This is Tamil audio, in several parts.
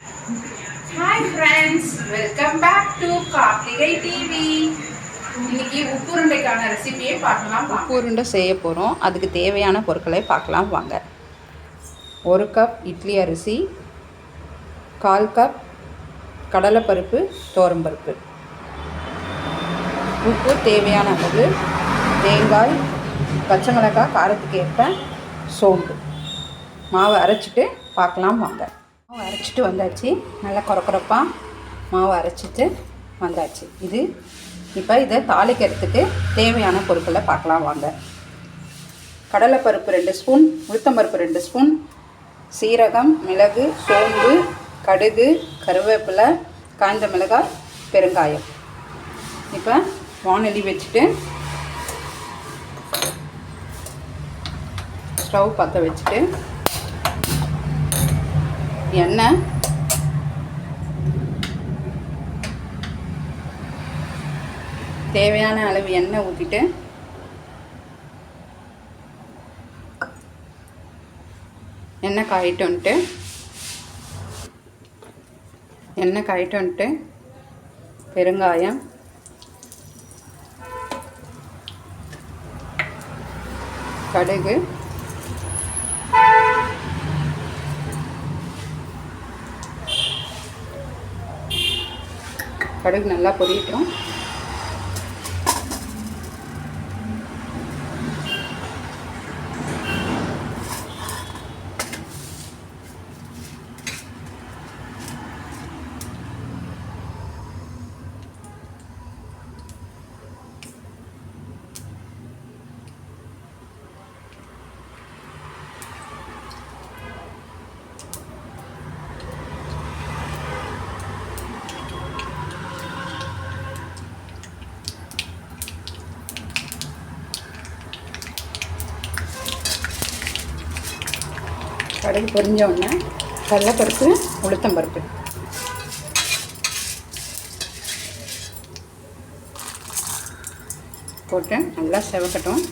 Hi friends welcome back to Karthigai TV இன்னைக்கு உப்புருண்டைக்கான ரெசிபியை பார்க்கலாம் உப்புருண்டை உப்பு உருண்டை செய்ய போகிறோம் அதுக்கு தேவையான பொருட்களை பார்க்கலாம் வாங்க. ஒரு கப் இட்லி அரிசி கால் கப் கடலைப்பருப்பு தோரம்பருப்பு உப்பு தேவையான அளவு தேங்காய் பச்சை மிளகாய் காரத்துக்கு ஏற்ப சோம்பு. மாவை அரைச்சிட்டு பார்க்கலாம் வாங்க. மாவு அரைச்சிட்டு வந்தாச்சு. நல்லா குறக்குறப்பாக மாவு அரைச்சிட்டு வந்தாச்சு. இது இப்போ இதை தாளிக்கிறதுக்கு தேவையான பொருட்களை பார்க்கலாம் வாங்க. கடலைப்பருப்பு ரெண்டு ஸ்பூன் உளுத்தம்பருப்பு ரெண்டு ஸ்பூன் சீரகம் மிளகு சோம்பு கடுகு கருவேப்பிலை காய்ந்த மிளகாய் பெருங்காயம். இப்போ வானொலி வச்சுட்டு ஸ்டவ் பற்ற வச்சுட்டு எண்ணெய் தேவையான அளவு எண்ணெய் ஊற்றிட்டு எண்ணெய் காயிட்டு வந்துட்டு. எண்ணெய் காயிட்டு வந்துட்டு. பெருங்காயம். கடுகு. கடுகு நல்லா பொரியட்டும் கடுகு பொரிஞ்ச உடனே கடலைப்பருப்பு உளுத்தம்பருப்பு போட்டு நல்லா செவக்கட்டும்.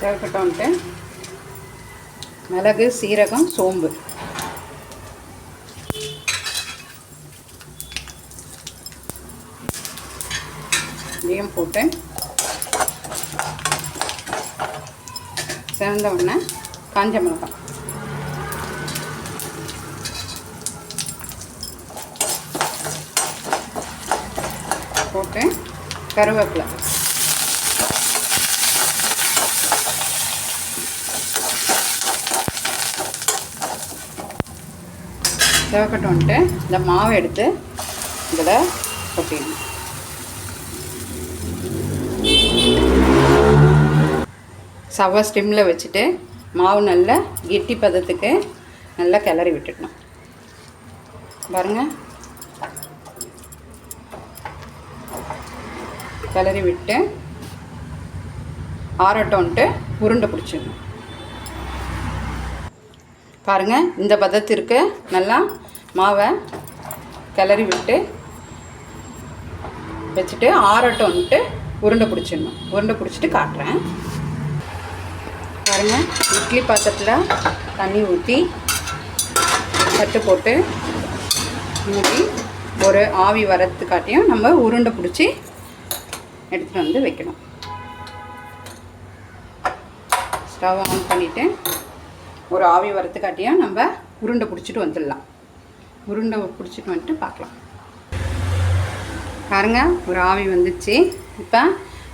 செவக்கட்டோன்ட்டு மிளகு சீரகம் சோம்பு. இதையும் போட்டு சிறந்த உடனே காஞ்ச மிளகாய். போட்டு கருவேப்பிலை. சிவக்கட்டும் வந்துட்டு இந்த மாவை எடுத்து இதில் கொட்டிடணும். சவா ஸ்டிம்மில் வச்சுட்டு மாவு நல்லா கெட்டி பதத்துக்கு நல்லா கிளறி விட்டுடணும். பாருங்க. கிளறி விட்டு ஆரட்டோன்ட்டு உருண்டை பிடிச்சிடணும். பாருங்கள் இந்த பதத்திற்கு நல்லா மாவை கிளறி விட்டு வச்சுட்டு ஆறட்டோன்ட்டு உருண்டை பிடிச்சிடணும். உருண்டை பிடிச்சிட்டு காட்டுறேன். பாருங்கள் இட்லி பாத்திரத்தில் தண்ணி ஊற்றி தட்டு போட்டு மூடி ஒரு ஆவி வரத்துக்காட்டியும் நம்ம உருண்டை பிடிச்சி எடுத்துகிட்டு வந்து வைக்கணும். ஸ்டவ் ஆன் பண்ணிவிட்டு ஒரு ஆவி வரத்துக்காட்டியாக நம்ம உருண்டை பிடிச்சிட்டு வந்துடலாம். உருண்டை பிடிச்சிட்டு வந்துட்டு பார்க்கலாம். பாருங்க ஒரு ஆவி வந்துச்சு. இப்போ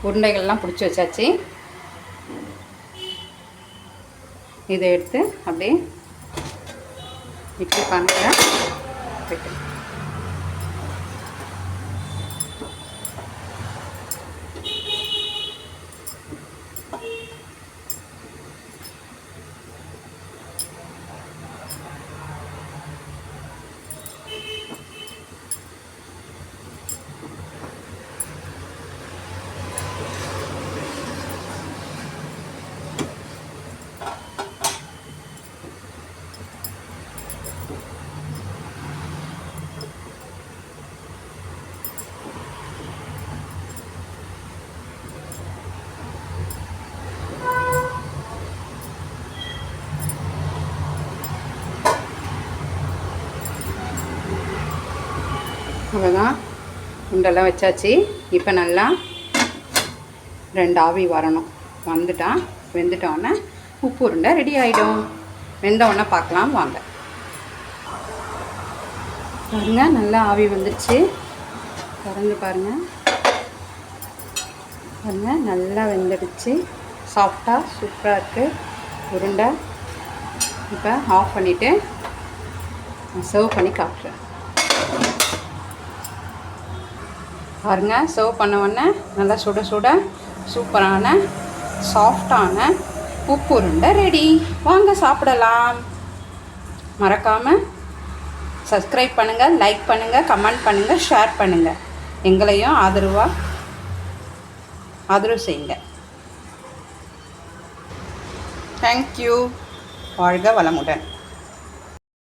உருண்டைகள்லாம் பிடிச்சி வச்சாச்சு. இதை எடுத்து அப்படியே இட்லி பாருங்க. வைக்கிறேன் அவ்வளோதான் உண்டெல்லாம் வச்சாச்சு. இப்போ நல்லா ரெண்டு ஆவி வரணும். வந்துட்டான் வெந்துட்டோன்னே உப்பு உருண்டை ரெடி ஆகிடும் வெந்த உடனே பார்க்கலாம் வாங்க. பாருங்கள் நல்லா ஆவி வந்துருச்சு. திறந்து பாருங்கள் பாருங்கள் நல்லா வெந்துடுச்சு. சாஃப்டாக சூப்பராக இருக்குது உருண்டை இப்போ ஆஃப் பண்ணிவிட்டு சர்வ் பண்ணி காட்டுறேன். பாருங்கள் சர்வ் பண்ண உடனே நல்லா சுட சுட சூப்பரான சாஃப்டான உப்பு உருண்டை ரெடி வாங்க சாப்பிடலாம். மறக்காமல் சப்ஸ்கிரைப் பண்ணுங்கள் லைக் பண்ணுங்கள் கமெண்ட் பண்ணுங்கள் ஷேர் பண்ணுங்கள் எங்களையும் ஆதரவாக ஆதரவு செய்யுங்க. தேங்க்யூ வாழ்க வளமுடன்.